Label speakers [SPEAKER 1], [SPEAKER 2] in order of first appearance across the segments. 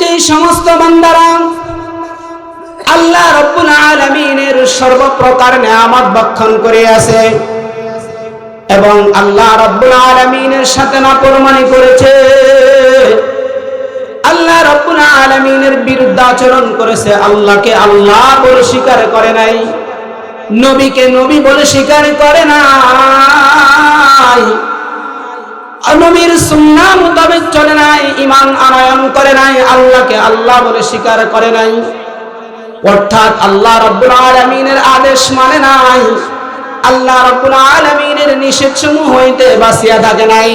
[SPEAKER 1] যে সমস্ত বান্দারা, আল্লাহ রব্বুল আলমিনের সর্বপ্রকার নিয়ামত বক্ষণ করে আছে এবং আল্লাহ রব্বুল আলমিনের সাথে নাফরমানি করেছে। আল্লাহ রব্বুল আলমিনের বিরুদ্ধে আচরণ করেছে। আল্লাহকে আল্লাহ বলে স্বীকার করে নাই, নবীকে নবী বলে স্বীকার করে নাই। নবীর সুন্না মোতাবেক চলে নাই ইমান আনয়ন করে নাই, আল্লাহকে আল্লাহ বলে স্বীকার করে নাই। অর্থাৎ আল্লাহ রব্বুল আলমিনের আদেশ মানে নাই, আল্লাহ রব্বুল আলমিনের নিষেধ সমূহ হইতে বাঁচিয়া থাকে নাই।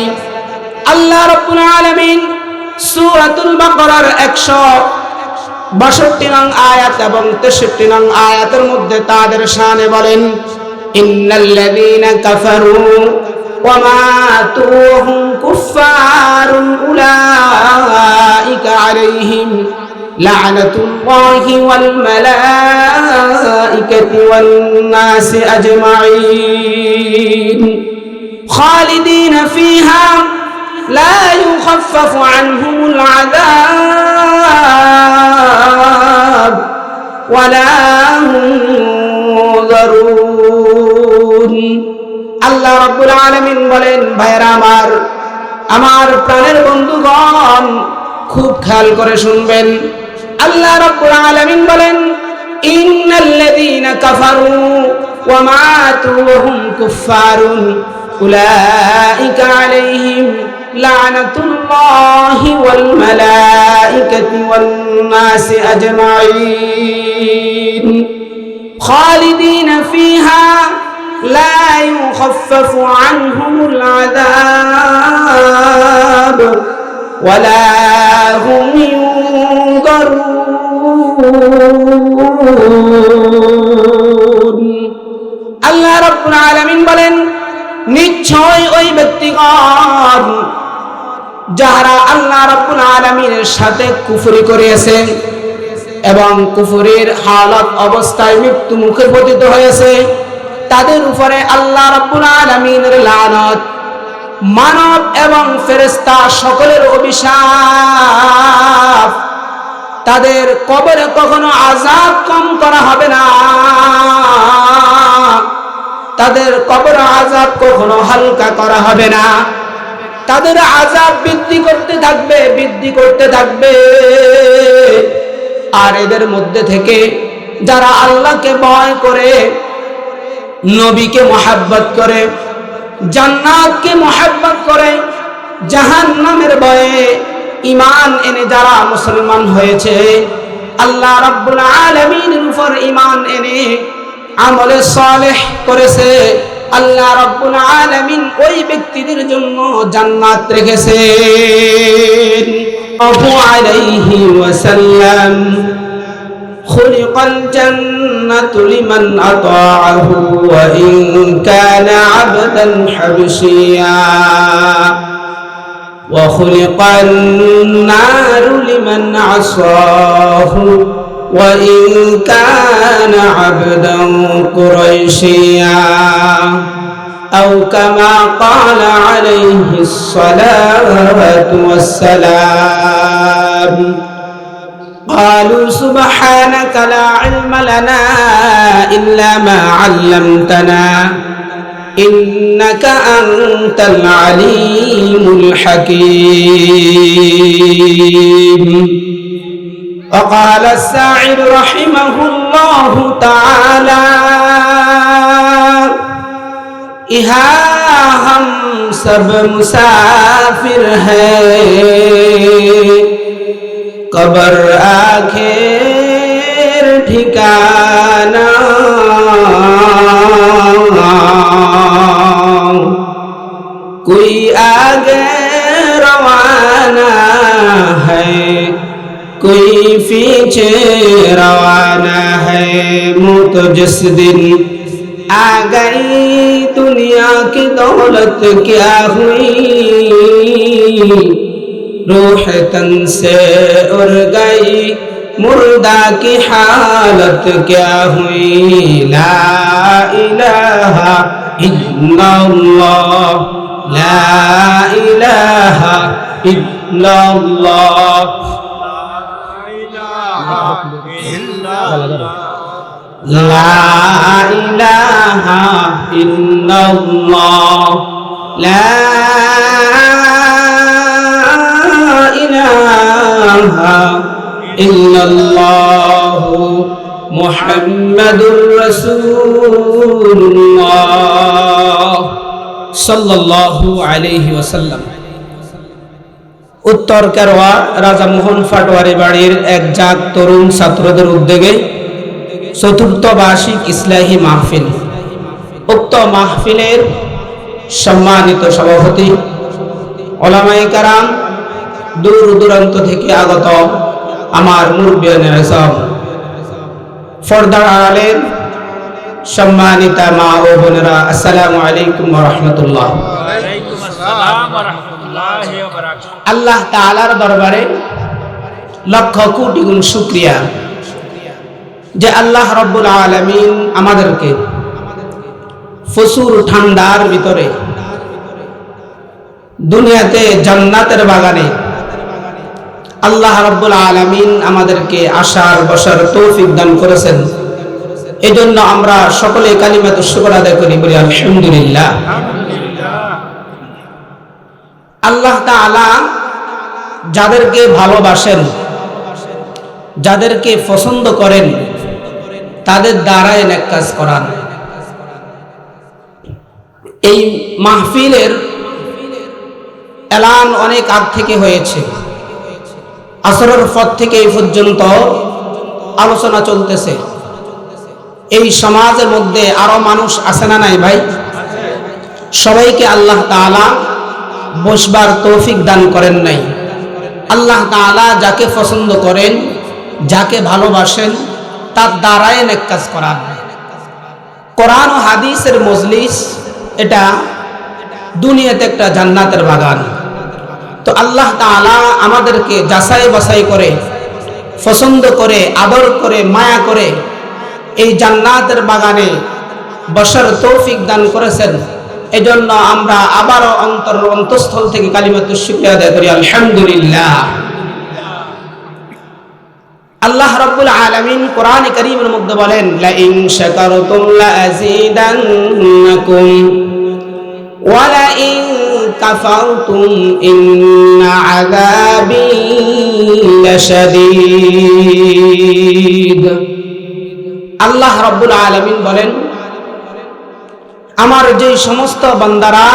[SPEAKER 1] আল্লাহ রব্বুল আলমিন সুরাতুল বাকরার একশো বাষট্টি নং আয়াত এবং তেষট্টি নং আয়াতের মধ্যে তাদের শানে বলেন, ইন্নাল্লাযীনা কাফারু وماتوا وهم كفار أولئك عليهم. لعنة الله والملائكة والناس أجمعين. خالدين فيها لا يخفف عنهم العذاب ولا هم ينظرون. আল্লাহ রব্বুল আলমিন বলেন ভাইরা আমার আমার প্রাণের বন্ধুগণ খুব খেয়াল করে শুনবেন। আল্লাহ রব্বুল আলমিন বলেন, ইন্নাল্লাযীনা কাফারু ওয়া মাতু ওয়া হুম কুফফারুন। উলাইকা আলাইহিম লা'নাতুল্লাহি ওয়াল মালাইকাতি ওয়ান নাসি আজমাইন। খালিদিনা ফিহা لا يخفف عنهم العذاب ولا هم ينظرون আল্লাহ রাব্বুল আলামিন বলেন নিশ্চয় ওই ব্যক্তিগণ যারা আল্লাহ রাব্বুল আলামিনের সাথে কুফরি করিয়েছে এবং কুফরির হালত অবস্থায় মৃত্যু মুখে পতিত হয়েছে তাদের উপরে আল্লাহ রাব্বুল আলামিনের লানত। মানব এবং ফেরেশতা সকলের অভিশাপ। তাদের কবরে কখনো আজাব কম করা হবে না। তাদের কবর আজাব কখনো হালকা করা হবে না। তাদের আজাব বৃদ্ধি করতে থাকবে, বৃদ্ধি করতে থাকবে। আর এদের মধ্যে থেকে যারা আল্লাহকে ভয় করে নবীকে মোহাব্বত করে, জান্নাতকে মোহাব্বত করে জাহান নামের ভয়ে ইমান এনে যারা মুসলমান হয়েছে, আল্লাহ রাব্বুল আলামিনের উপর ইমান এনে আমলে সালেহ করেছে। আল্লাহ রাব্বুল আলামিন ওই ব্যক্তিদের জন্য জান্নাত রেখেছেন। আবু আলাইহি ওয়াসাল্লাম। خلق الجنة لمن أطاعه وإن كان عبدا حبشيا. وخلق النار لمن عصاه وإن كان عبدا قريشيا. أو كما قال عليه الصلاة والسلام قالوا سبحانك لا علم لنا إلا ما علمتنا إنك أنت العليم الحكيم. وقال الساعد رحمه الله تعالى إها هم سب مسافر ہے কবর আখের ঠিকানা কুই আগে রওয়ানা হ্যাঁ کوئی پیچھے روانہ ہے مو تو جس دن آ گئی دنیا کی دولت کیا ہوئی روح تن سے اڑ گئی مردہ کی حالت کیا ہوئی لا الہ الا اللہ لا الہ الا اللہ لا الہ الا اللہ لا أرسلناها إلا الله محمد رسول الله صلى الله عليه وسلم. উত্তর কারওয়া রাজা মোহন ফাটোয়ারি বাড়ির এক জাগ তরুণ ছাত্রদের উদ্যোগে চতুর্থ বার্ষিক ইসলাহী মাহফিল। উক্ত মাহফিলের সম্মানিত সভাপতি ওলামাই কারাম দূর দূরান্ত থেকে আগত আমার মুরব্বিয়ানের সব ফর্দার আলের সম্মানিতা মা ও বোনেরা, আসসালামু আলাইকুম রহমতুল্লাহ। আল্লাহ তালার দরবারে লক্ষ কোটি গুণ শুক্রিয়া যে আল্লাহ রব্বুল আলামিন আমাদেরকে ফসুর ঠান্ডার ভিতরে দুনিয়াতে জান্নাতের বাগানে আল্লাহ রব্বুল আলামিন আমাদেরকে আসার বসার তৌফিক দান করেছেন। এই জন্য আমরা সকলে কালিমাত শুকর আদায় করি, বলি আলহামদুলিল্লাহ। আল্লাহ তাআলা যাদেরকে ভালোবাসেন, যাদেরকে পছন্দ করেন, তাদের দ্বারাই নেক কাজ করান। এই মাহফিলের এলান অনেক আগ থেকে হয়েছে। আসরের পর থেকে এই পর্যন্ত আলোচনা চলতেছে। এই সমাজের মধ্যে আরও মানুষ আছে না নাই ভাই? সবাইকে আল্লাহ তাআলা বসবার তৌফিক দান করেন নাই। আল্লাহ তাআলা যাকে পছন্দ করেন, যাকে ভালোবাসেন, তার দ্বারাই নেক কাজ করান। কোরআন ও হাদিসের মজলিস এটা দুনিয়াতে একটা জান্নাতের বাগান। তো আল্লাহ তাআলা আমাদেরকে যাচাই বাছাই করে, পছন্দ করে, আদর করে, মায়া করে এই জান্নাতের বাগানে বসার তৌফিক দান করেছেন। এজন্য আমরা আবারও অন্তর অন্তঃস্থল থেকে কালিমাত শুক্রিয়া আদায় করি। আলহামদুলিল্লাহ। আল্লাহ রাব্বুল আলামিন কোরআন কারীমের মধ্যে বলেন লা ইন শাকারতুম লা আযীদান্নাকুম ওয়া লা আল্লাহ রাব্বুল আলামিন বলেন, আমার যে সমস্ত বান্দারা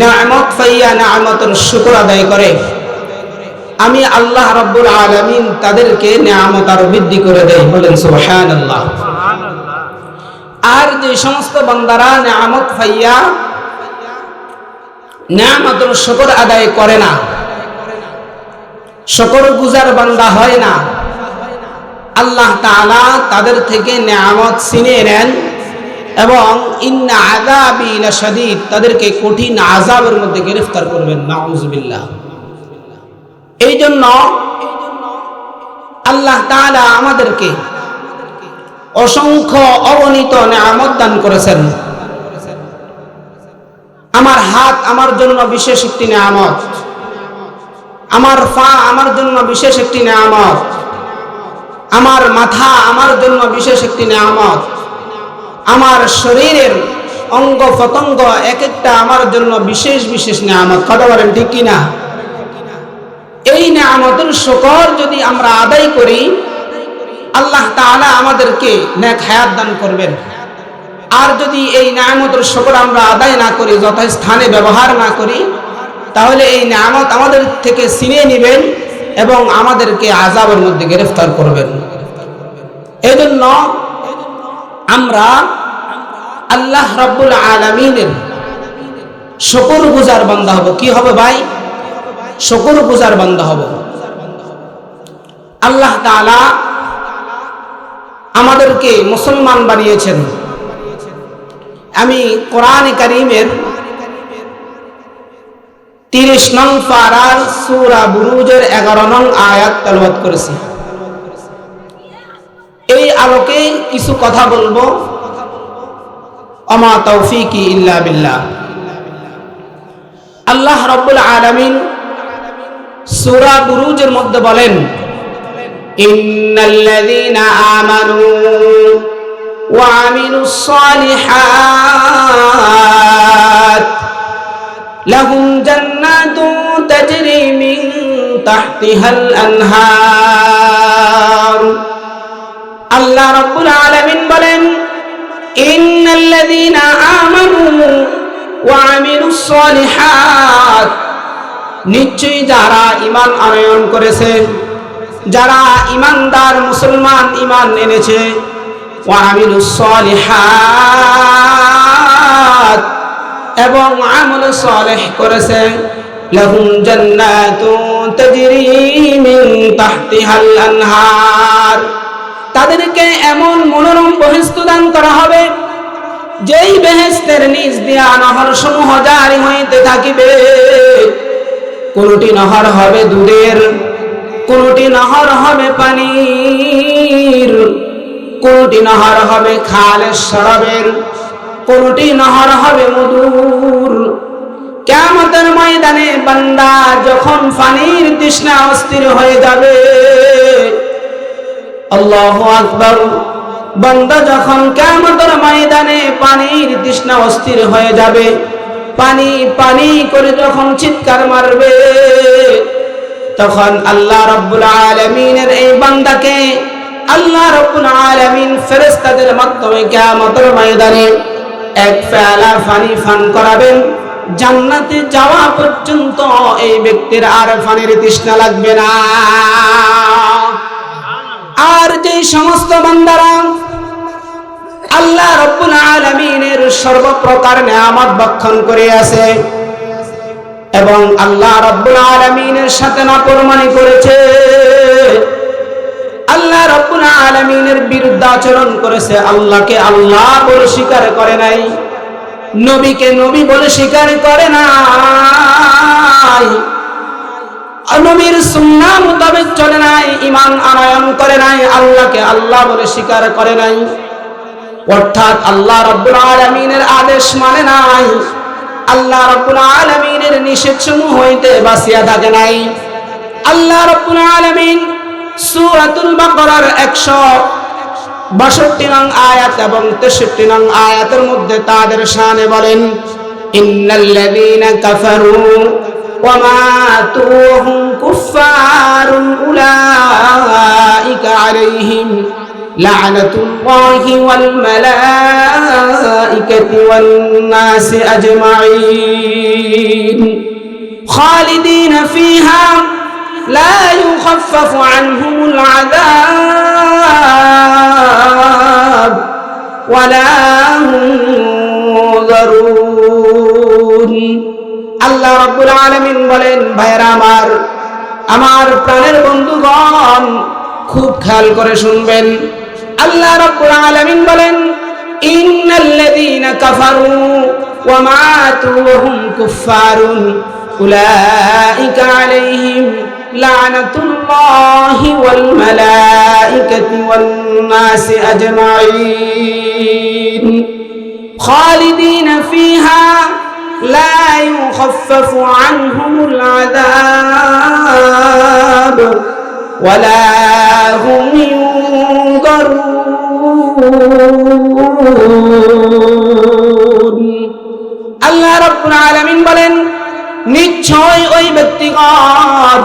[SPEAKER 1] নিয়ামত পাইয়া নিয়ামতের শুকর আদায় করে, আমি আল্লাহ রাব্বুল আলামিন তাদেরকে আরও বৃদ্ধি করে দেয় বলেন আর যে সমস্ত বান্দারা পাইয়া নিয়ামতের শুকর আদায় করে না। শকর গুজার বান্দা হয় না। আল্লাহ তাআলা তাদের থেকে নিয়ামত চিনে নেন এবং ইন্না আযাবি লাশাদীদ, তাদেরকে কঠিন আযাবের মধ্যে গ্রেফতার করবেন। নাউজুবিল্লাহ। এই জন্য আল্লাহ তাআলা আমাদেরকে অসংখ্য অগণিত নিয়ামত দান করেছেন। আমার হাত আমার জন্য বিশেষ একটি নিয়ামত। আমার পা আমার জন্য বিশেষ একটি নিয়ামত। আমার মাথা আমার জন্য বিশেষ একটি নিয়ামত। আমার শরীরের অঙ্গ প্রত্যঙ্গ এক একটা আমার জন্য বিশেষ বিশেষ নিয়ামত। কথা বলেন ঠিক কিনা? এই নিয়ামতের শকর যদি আমরা আদায় করি, আল্লাহ তাআলা আমাদেরকে নেক হায়াত দান করবেন। আর যদি এই নিয়ামতের শকর আমরা আদায় না করি, যথাস্থানে ব্যবহার না করি, তাহলে এই নিয়ামত আমাদের থেকে ছিনিয়ে নেবেন এবং আমাদেরকে আজাবের মধ্যে গ্রেফতার করবেন। এজন্য আমরা আল্লাহ রাব্বুল আলামিনের শকর গুজার বান্দা হব। কি হবে ভাই? শকর গুজার বান্দা হব। আল্লাহ তাআলা আমাদেরকে মুসলমান বানিয়েছেন। আমি কোরআন কারীমের তিরিশ নং পারার সুরা বুরুজের এগারো নং আয়াত তেলাওয়াত করেছি। এই আলোকে কিছু কথা বলব। অমা তৌফিকি ইল্লা বিল্লাহ। আল্লাহ রব্বুল আলামিন সূরা বুরুজের মধ্যে বলেন, ইন্নাল্লাযীনা আমানু وعملوا الصالحات لهم جنات تجري من تحتها الأنهار আল্লাহ রব্বুল আলামিন বলেন ইন্নাল্লাযীনা আমানু ওয়া আমিলুস সলিহাত নিশ্চয়ই যারা ঈমান আনয়ন করেছে যারা ঈমানদার মুসলমান ঈমান এনেছে ওয়া আমিলুস এবং আমল সালেহ করেছে। লাহুম জান্নাতুন তাজরি মিন তাহতিহাল তাদেরকে এমন মনোরম বহিস্ত দান করা হবে, যেই বেহেস্তের নিজ দিয়া নহর সমূহ জারি হইতে থাকিবে। কোনটি নহর হবে দুধের, কোনটি নহর হবে পানির। কোনটি নহর হবে খালের শরাবের, কোনটি নহর হবে মধুর। কেমতের ময়দানে বান্দা যখন পানির তৃষ্ণা অস্থির হয়ে যাবে, আল্লাহ আকবর, বান্দা যখন কেমতের ময়দানে পানির তৃষ্ণা অস্থির হয়ে যাবে, পানি পানি করে যখন চিৎকার মারবে, তখন আল্লাহ রব্বুল আলমিনের এই বান্দাকে আল্লাহ রব্বুল আলমিন ফেরেস্তাদের মাধ্যমে কেমতের ময়দানে এক পেয়ালা পানি ফান করাবেন। জান্নাতে যাওয়া পর্যন্ত এই ব্যক্তির আর পানির তৃষ্ণা লাগবে না। আর যে সমস্ত বান্দারা আল্লাহ রব্বুল আলমিনের সর্বপ্রকার নিয়ামত বক্ষণ করে আছে এবং আল্লাহ রব্বুল আলমিনের সাথে নাফরমানি করেছে। আল্লাহ রব্বুল আলমিনের বিরুদ্ধে আচরণ করেছে। আল্লাহকে আল্লাহ বলে স্বীকার করে নাই। নবীকে নবী বলে স্বীকার করে নাই। নবীর সুন্নাহ মোতাবেক চলে নাই ইমান আনয়ন করে নাই, আল্লাহকে আল্লাহ বলে স্বীকার করে নাই। অর্থাৎ আল্লাহ রব্বুল আলমিনের আদেশ মানে নাই, আল্লাহ রব্বুল আলমিনের নিষেধ সমূহ হইতে বাঁচিয়া থাকে নাই। আল্লাহ রব্বুল আলমিন সুরাতুল বাকরার একশো বাষট্টি নং আয়াত এবং তেষট্টি নং আয়াতের মধ্যে তাদের শানে বলেন, ইন্নাল্লাযীনা কাফারু ওয়া মাতুহুম কুফফারুন উলাইকা আলাইহিম লা'নাতুল্লাহি ওয়াল মালাঈকাতি ওয়ান নাসি আজমাইন খালিদিনা ফিহা لا يخفف عنهم العذاب ولا هم ينظرون আল্লাহ রব্বুল আলমিন বলেন ভাইরা আমার আমার প্রাণের বন্ধুগণ খুব খেয়াল করে শুনবেন আল্লাহ রব্বুল আলমিন বলেন ইন্নাল্লাযীনা কাফারু ওয়া মাতু ওয়া হুম কুফফারুন উলাইকা আলাইহিম লা'নাতুল্লাহি ওয়াল মালাইকাতি ওয়ান নাসি আজমাইন খালিদিনা ফিহা لا يخفف عنهم العذاب ولا هم ينظرون আল্লাহ রব্বুল আলামিন বলেন নিশ্চয় ওই ব্যক্তিগণ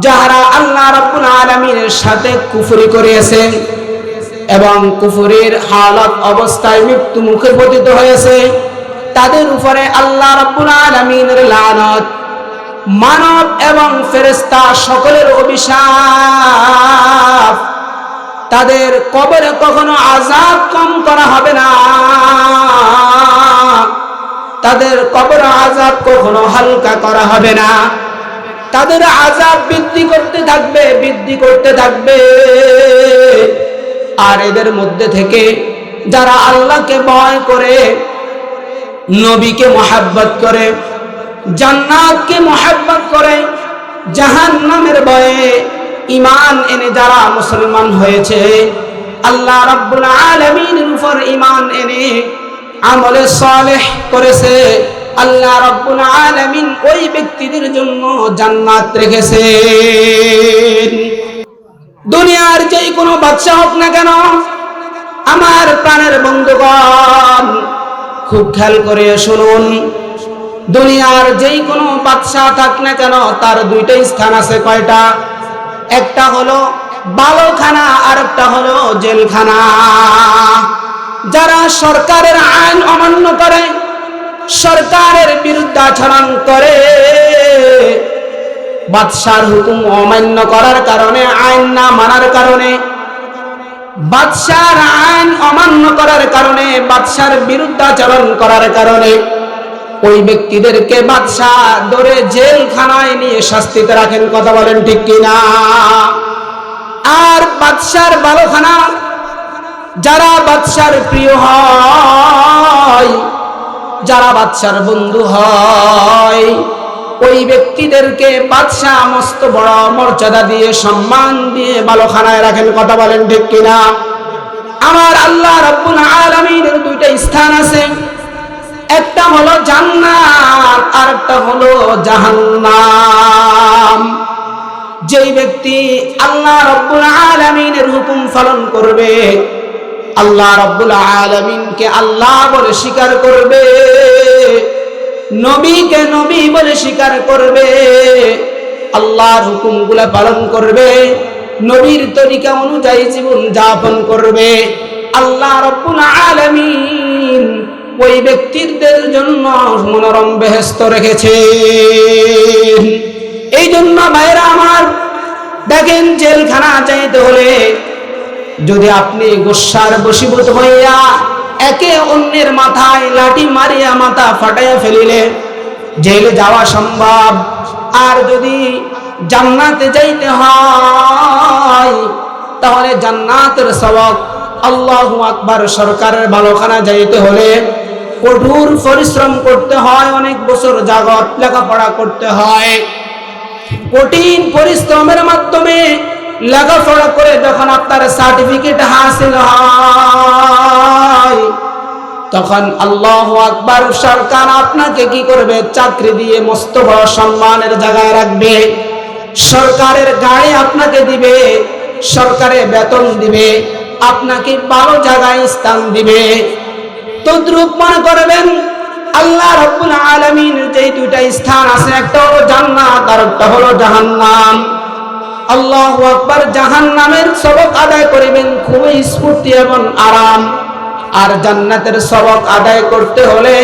[SPEAKER 1] যারা আল্লাহ রব্বুল আলামিনের সাথে কুফরি করিয়েছে এবং কুফরির হালত অবস্থায় মৃত্যু মুখে পতিত হয়েছে, তাদের উপরে আল্লাহ রাব্বুল আলামিনের লানত। মানব এবং ফেরেশতা সকলের অভিশাপ। তাদের কবরে কখনো আজাব কম করা হবে না। তাদের কবর আজাব কখনো হালকা করা হবে না। তাদের আজাব বৃদ্ধি করতে থাকবে, বৃদ্ধি করতে থাকবে। আর এদের মধ্যে থেকে যারা আল্লাহকে ভয় করে, নবীকে মহাব্বত করে, জান্নাতকে মহাব্বত করে, জাহান্নামের ভয়ে ইমান এনে যারা মুসলমান হয়েছে, আল্লাহ রাব্বুল আলামিনের উপর ইমান এনে আমলে সালেহ করেছে। আল্লাহ রাব্বুল আলামিন ওই ব্যক্তিদের জন্য জান্নাত রেখেছেন। দুনিয়ার যেই কোনো বাদশা হোক না কেন, আমার প্রাণের বন্ধুগণ, খুব খেয়াল করে শুনুন। দুনিয়ার যেই কোনো বাদশাহ থাক না কেন, তার দুইটা স্থান আছে কয়টা? একটা হলো বালখানা আর একটা হলো জেলখানা। যারা সরকারের আইন অমান্য করে সরকারের বিরুদ্ধাচরণ করে বাদশার হুকুম অমান্য করার কারণে, আইন না মানার কারণে, বাদশার আইন অমান্য করার কারণে, বাদশার বিরুদ্ধাচরণ করার কারণে ওই ব্যক্তিদেরকে বাদশাহ ধরে জেলখানায় নিয়ে শাস্তিতে রাখেন, কথা বলেন ঠিক কিনা? আর বাদশার বালোখানা, যারা বাদশার প্রিয় হয় যারা বাদশার বন্ধু হয়, ওই ব্যক্তিদেরকে বাদশাহ মস্ত বড় মর্যাদা দিয়ে, সম্মান দিয়ে বালোখানায় রাখেন, কথা বলেন ঠিক কিনা? আমার আল্লাহ রব্বুল আলামিনের দুইটা স্থান আছে। একটা হলো জান্নাত আর একটা হলো জাহান্নাম। যেই ব্যক্তি আল্লাহ রব্বুল আলামিনের হুকুম পালন করবে আল্লাহ রব্বুল আলামিনকে আল্লাহ বলে স্বীকার করবে। নবীকে নবী বলে স্বীকার করবে। আল্লাহর হুকুমগুলা পালন করবে। নবীর তরিকা অনুযায়ী জীবন যাপন করবে। আল্লাহ রব্বুল আলমিন ওই ব্যক্তিদের জন্য মনোরম বেহেস্ত রেখেছে এই জন্য ভাইরা আমার, দেখেন জেলখানা চাইতে হলে যদি আপনি গোসার বশীভূত হইয়া একে অন্যের মাথায় লাঠি মারিয়া মাথা ফাটাইয়া ফেলিলে জেলে যাওয়া সম্ভব। আর যদি জান্নাতে যাইতে হয়, তাহলে জান্নাতের সবক আল্লাহ আকবার সরকারের ভালোখানা যাইতে হলে কঠোর পরিশ্রম করতে হয়, অনেক বছর জাগত লেখাপড়া করতে হয়। কঠিন পরিশ্রমের মাধ্যমে লেখাপড়া করে যখন আপনার সার্টিফিকেট হাসিল হয়, তখন আল্লাহ আকবার সরকার আপনাকে কি করবে? চাকরি দিয়ে মস্ত বড় সম্মানের জায়গায় রাখবে। সরকারের গাড়ি আপনাকে দিবে, সরকারে বেতন দিবে, আপনাকে ভালো জায়গায় স্থান দিবে। তদ্রুপ মনে করবেন, আল্লাহ রব্বুল আলমিন যে দুইটা স্থান আছে একটা হলো জান্নাত আর একটা হলো জাহান্নাম। আল্লাহ আকবার জাহান্নামের সবক আদায় করিবেন, খুবই স্ফূর্তি এবং আরাম। আর জান্নাতের সবক আদায় করতে হলে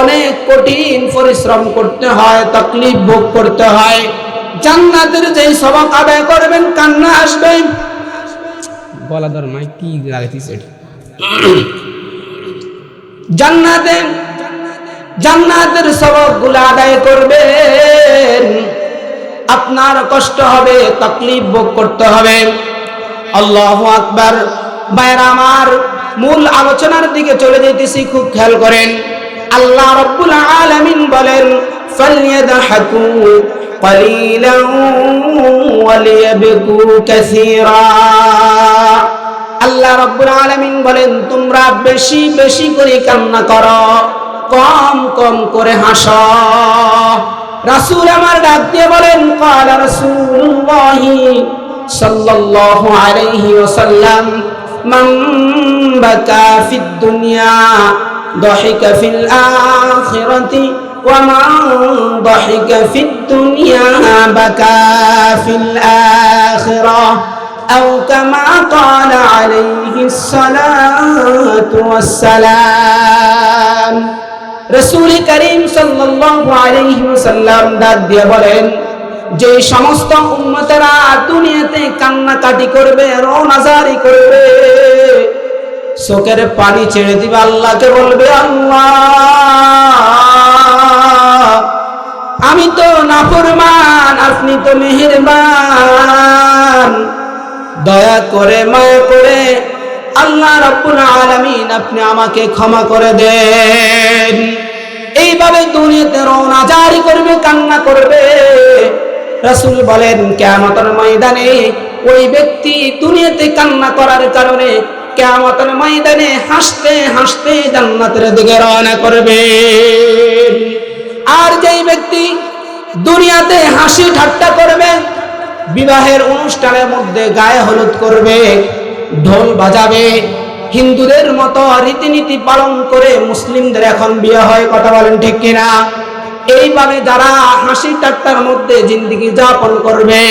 [SPEAKER 1] অনেক কঠিন পরিশ্রম করতে হয়, তকলিফ ভোগ করতে হয়। জান্নাতের যেই সবক আদায় করবেন, কান্না আসবে। গলা ধর মাই কি এটা? জান্নাতে, জান্নাতের সবকগুলো আদায় করবেন। আপনার কষ্ট হবে তকলিফ ভোগ করতে হবে আল্লাহ আকবার বাইরা আমার মূল আলোচনার দিকে চলে যেতেছি খুব খেয়াল করেন আল্লাহ রব্বুল আলামিন বলেন ফালইয়াদহাকু قليلا وليبكوا كثيرا আল্লাহ রব্বুল আলামিন বলেন তোমরা বেশি বেশি করে কান্না করো কম কম করে হাসো রাসূল আমার ডাক দিয়ে বলেন ক্বালা রাসূলুল্লাহি সাল্লাল্লাহু আলাইহি ওয়াসাল্লাম মান বাকা ফিদ দুনিয়া ضحك في الآخرة ومن ضحك في الدنيا بكى في الآخرة أو كما قال عليه الصلاة والسلام রসুল করিম ওয়াসাল্লাম ডাক দিয়ে বলেন, যে সমস্ত উম্মতেরা দুনিয়াতে কান্নাকাটি করবে রোনাজারি করবে, চোখের পানি ছেড়ে দিবে, আল্লাহকে বলবে, আল্লাহ, আমি তো নাফরমান, আপনি তো মেহেরবান। দয়া করে, মায়া করে আল্লাহ রাব্বুল আলামিন আপনি আমাকে ক্ষমা করে দেন। এইভাবে দুনিয়াতে রওনা জারি করবে, কান্না করবে। রাসূল বলেন, কিয়ামতের ময়দানে ওই ব্যক্তি দুনিয়াতে কান্না করার কারণে কিয়ামতের ময়দানে হাসতে হাসতে জান্নাতের দিকে রওনা করবে। আর যেই ব্যক্তি দুনিয়াতে হাসি ঠাট্টা করবে, বিবাহের অনুষ্ঠানের মধ্যে গায়ে হলুদ করবে ঢোল বাজাবে। হিন্দুদের মতো রীতিনীতি পালন করে মুসলিমদের এখন বিয়ে হয়, কথা বলেন ঠিক কিনা? এইভাবে যারা হাসি ঠাট্টার মধ্যে জিন্দগি যাপন করবে,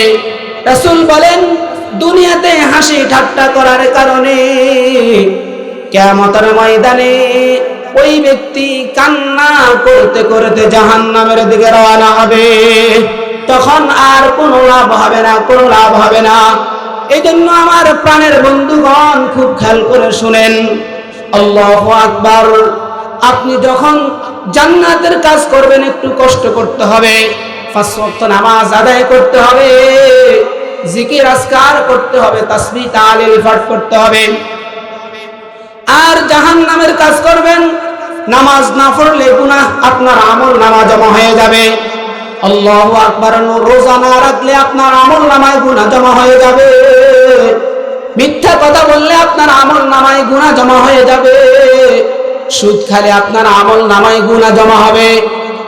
[SPEAKER 1] রাসূল বলেন, দুনিয়াতে হাসি ঠাট্টা করার কারণে কেমতের ময়দানে ওই ব্যক্তি কান্না করতে করতে জাহান নামের দিকে রওনা হবে। তখন আর কোনো লাভ হবে না, কোনো লাভ হবে না। এই জন্য আমার প্রাণের বন্ধুগণ খুব খেয়াল করে শুনেন। আল্লাহ আকবার। আপনি যখন জান্নাতের কাজ করবেন, একটু কষ্ট করতে হবে। নামাজ আদায় করতে হবে। জিকির, আজকার করতে হবে। তাসবিহ তাহলিল পাঠ করতে হবে। আর জাহান নামের কাজ করবেন, নামাজ না পড়লে গুনাহ আপনার আমল নামা জমা হয়ে যাবে। আল্লাহ আকবার রোজা না রাখলে আপনার আমল নামায় গুনাহ জমা হয়ে যাবে। মিথ্যা কথা বললে আপনার আমল নামায় গুনাহ জমা হয়ে যাবে। সুদ খালে আপনার আমল নামায় গুনাহ জমা হবে।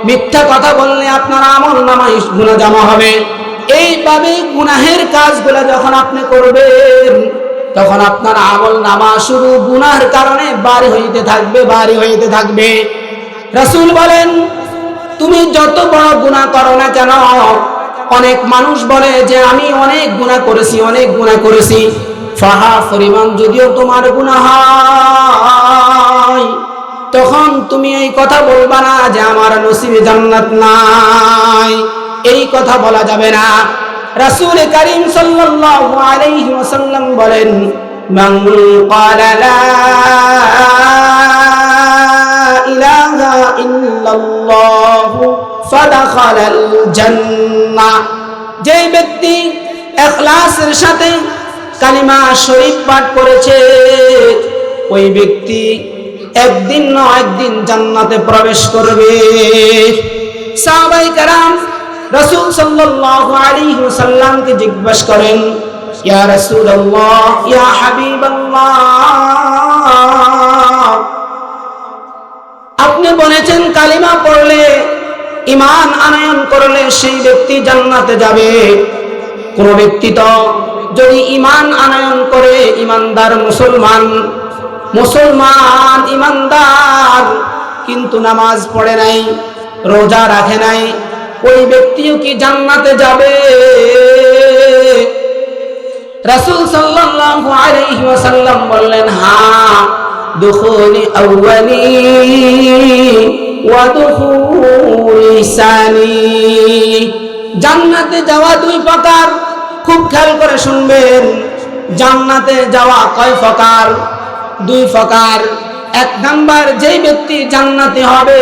[SPEAKER 1] মিথ্যা কথা বললে আপনার আমল নামায় গুনাহ জমা হবে। এইভাবে গুনাহের কাজগুলো যখন আপনি করবেন, তখন আপনার আমল নামা শুরু গুনার কারণে বাড়ি হইতে থাকবে, বাড়ি হইতে থাকবে। রাসূল বলেন তুমি যত বড় গুনাহ করো না কেন? অনেক মানুষ বলে যে, আমি অনেক গুনাহ করেছি, অনেক গুনাহ করেছি। ফাহা পরিমাণ যদিও তোমার গুনাহ হয়, তখন তুমি এই কথা বলবা না যে, আমার নসিবে জান্নাত নাই। এই কথা বলা যাবে না। রাসূল করিম সাল্লাল্লাহু আলাইহি ওয়াসাল্লাম বলেন, মান ক্বালা লা ইলাহা ইল্লাল্লাহ ফাদাখালাল জান্নাহ। যে ব্যক্তি ইখলাসের সাথে কালিমা শরীফ পাঠ করেছে, ওই ব্যক্তি একদিন না একদিন জান্নাতে প্রবেশ করবে। সাহাবাই কারাম রাসূল সাল্লাল্লাহু আলাইহি ওয়াসাল্লামকে জিজ্ঞাসা করেন, ইয়া রাসূলুল্লাহ, ইয়া হাবিবাল্লাহ। আপনি বলেছেন, কালিমা পড়লে ইমান আনয়ন করলে সেই ব্যক্তি জান্নাতে যাবে। কোন ব্যক্তি তো যদি ইমান আনয়ন করে ইমানদার মুসলমান মুসলমান ইমানদার কিন্তু নামাজ পড়ে নাই, রোজা রাখে নাই, ওই ব্যক্তিও কি জান্নাতে যাবে? রাসূল সাল্লাল্লাহু আলাইহি ওয়াসাল্লাম বললেন হ্যাঁ আউয়ালি ওয়া দুখুলি সানি জান্নাতে যাওয়া দুই প্রকার। খুব খেয়াল করে শুনবেন, জান্নাতে যাওয়া কয় প্রকার? দুই প্রকার। এক নাম্বার, যেই ব্যক্তি জান্নাতে হবে,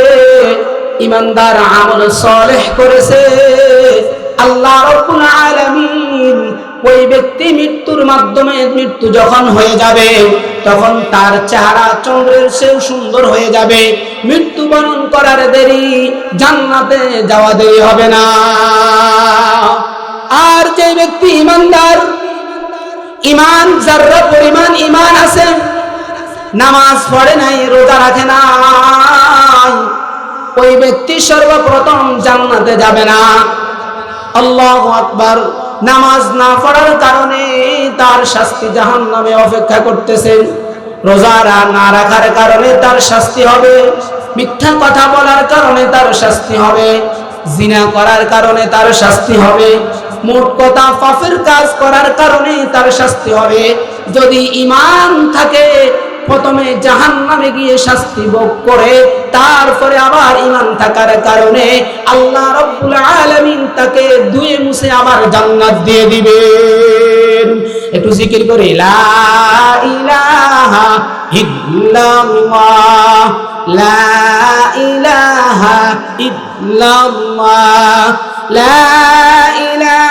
[SPEAKER 1] ইমানদার, আমল সলেহ করেছে, আল্লাহ রব্বুল আলামিন ওই ব্যক্তি মৃত্যুর মাধ্যমে মৃত্যু যখন হয়ে যাবে, তখন তার চেহারা চন্দ্রের সেও সুন্দর হয়ে যাবে। মৃত্যুবরণ করার দেরি জান্নাতে যাওয়া দেরি হবে না। আর যে ব্যক্তি ইমানদার, ইমান যার পরিমাণ ইমান আছে, নামাজ পড়ে নাই, রোজা রাখে না ওই ব্যক্তি সর্বপ্রথম জান্নাতে যাবে না। আল্লাহ আকবার। নামাজ না পড়ার কারণে তার শাস্তি জাহান নামে অপেক্ষা করতেছেন রোজা না রাখার কারণে তার শাস্তি হবে। মিথ্যা কথা বলার কারণে তার শাস্তি হবে। জিনা করার কারণে তার শাস্তি হবে। কথা পাপের কাজ করার কারণে তার শাস্তি হবে। যদি ইমান থাকে প্রথমে জাহান নামে গিয়ে শাস্তি ভোগ করে, তারপরে আবার ইমান থাকার কারণে আল্লাহ রব্বুল আলামিন তাকে ধুয়ে মুছে আবার জান্নাত দিয়ে দিবেন। একটু জিকির করে, লা ইলাহা ইল্লাল্লাহ, লা ইলাহা ইল্লাল্লাহ, লা ইলাহা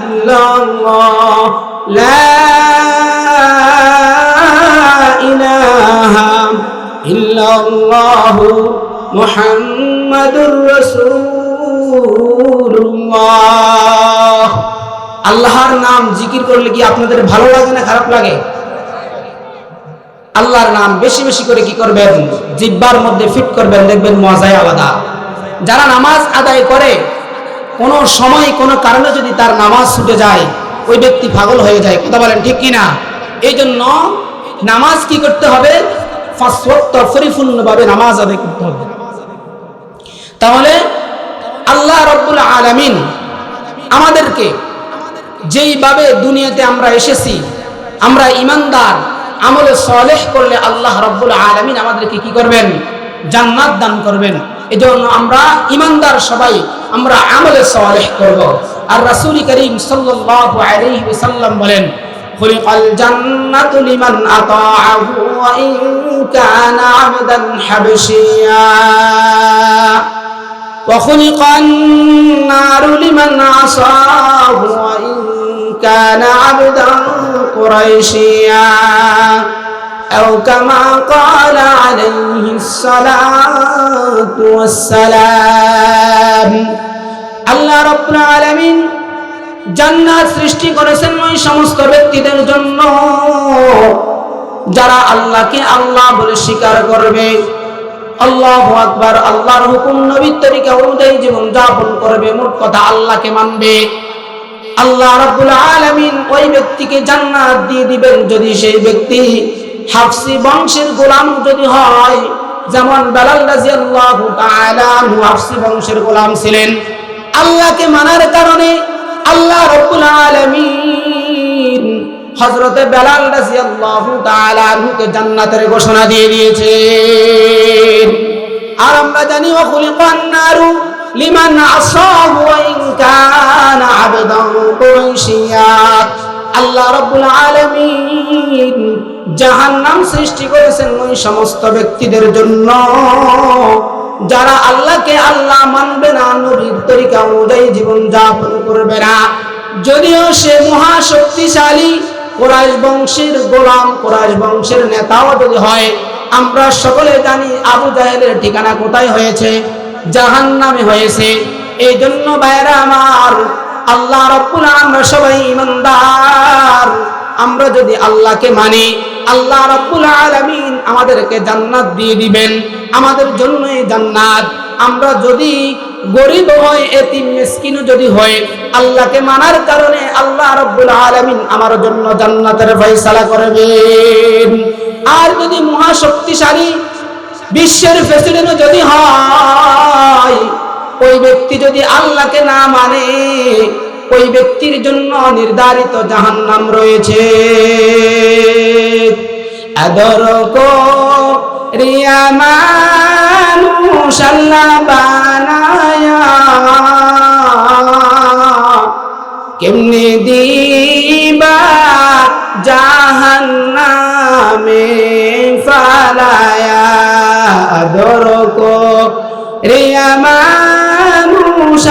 [SPEAKER 1] আল্লাহর নাম জিকির করলে কি আপনাদের ভালো লাগে না খারাপ লাগে? আল্লাহর নাম বেশি বেশি করে কি করবেন? জিব্বার মধ্যে ফিট করবেন, দেখবেন মজায় আলাদা। যারা নামাজ আদায় করে কোনো সময়, কোনো কারণে যদি তার নামাজ ছুটে যায়, ওই ব্যক্তি পাগল হয়ে যায়। কথা বলেন ঠিক কি না? এই জন্য নামাজ কি করতে হবে? পরিপূর্ণভাবে নামাজ আদায় করতে হবে। তাহলে আল্লাহ রব্বুল আলামিন আমাদেরকে যেইভাবে দুনিয়াতে আমরা এসেছি, আমরা ইমানদার আমলে সলেহ করলে আল্লাহ রব্বুল আলমিন আমাদেরকে কি করবেন? জান্নাত দান করবেন। এজন্য আমরা ইমানদার সবাই আমরা আমলে সালেহ করব। আর রাসূল করিম সাল্লাল্লাহু আলাইহি ওয়াসাল্লাম বলেন, খুলিকাল জান্নাতু লিমান আতাআহু ওয়া ইন কানা আবদান হাবশিয়া। ওয়া খুলিকান নারু লিমান আসাহু ওয়া ইন কানা أو كما قال عليه الصلاة والسلام আল্লাহ রব্বুল আলামিন জান্নাত সৃষ্টি করেছেন ওই সমস্ত ব্যক্তিদের জন্য যারা আল্লাহকে আল্লাহ বলে স্বীকার করবে আল্লাহ আকবার আল্লাহর হুকুম নবীর তরিকা অনুযায়ী জীবন যাপন করবে মোট কথা আল্লাহকে মানবে আল্লাহ রাব্বুল আলামিন ওই ব্যক্তিকে জান্নাত দিয়ে দিবেন যদি সেই ব্যক্তি হাফসি বংশের গোলাম যদি হয়, যেমন বেলাল রাদিয়াল্লাহু তাআলা হাফসি বংশের গোলাম ছিলেন, আল্লাহকে মানার কারণে আল্লাহ রাব্বুল আলামিন হযরতে বেলাল রাদিয়াল্লাহু তাআলা আনহুকে জান্নাতের ঘোষণা দিয়ে দিয়েছেন। আর আমরা জানি, ওয়া খুলিকান নারু লিমান আসাহু ওয়া ইন আল্লাহ রাব্বুল আলামিন জাহান্নাম সৃষ্টি করেছেন ওই সমস্ত ব্যক্তিদের জন্য। যারা আল্লাহকে আল্লাহ মানবে না, নবীর তরিকা অনুযায়ী জীবন যাপন করবে না। যদিও সে মহা শক্তিশালী কোরআশ বংশের গোলাম কোরআশ বংশের নেতাও যদি হয়, আমরা সকলে জানি আবু জাহেলের ঠিকানা কোথায় হয়েছে জাহান নামে হয়েছে। এই জন্য বাইরা আমার, আল্লাহ রব্বুল আমরা সবাই ইমানদার। আমরা যদি আল্লাহকে মানি, আল্লাহ রব্বুল আলামিন আমাদেরকে জান্নাত দিয়ে দিবেন। আমাদের জন্য এই জান্নাত। আমরা যদি গরিব হয় এতিম, মিসকিন যদি হয় আল্লাহকে মানার কারণে আল্লাহ রব্বুল আলামিন আমার জন্য জান্নাতের ফয়সালা করবেন আর যদি মহা শক্তিশালী বিশ্বের প্রেসিডেন্ট যদি হয়, ওই ব্যক্তি যদি আল্লাহকে না মানে ওই ব্যক্তির জন্য নির্ধারিত জাহান্নাম রয়েছে। আদর কো রিয়া মানুষ আল্লাহ বানায়া। কেমনে ফালায়া? আদর কো রিয়া মানুষ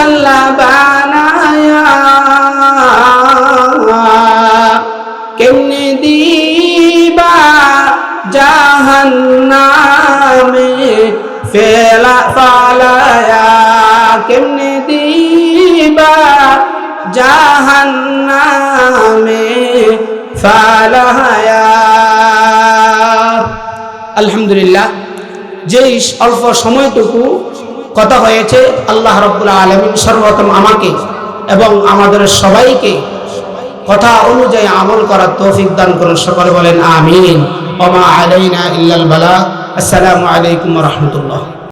[SPEAKER 1] জাহান্নামে ফেলা ফালায়া কেমনে দিবা? জাহান্নামে ফালায়া। আলহামদুলিল্লাহ, যেই অল্প সময়টুকু কথা হয়েছে, আল্লাহ রব্বুল আলমিন সর্বপ্রথম আমাকে এবং আমাদের সবাইকে কথা অনুযায়ী আমল করার তৌফিক দান করুন। সকলে বলেন, আমিন। ওমা আলাইনা ইল্লাল বালা। আসসালামু আলাইকুম রহমতুল্লাহ।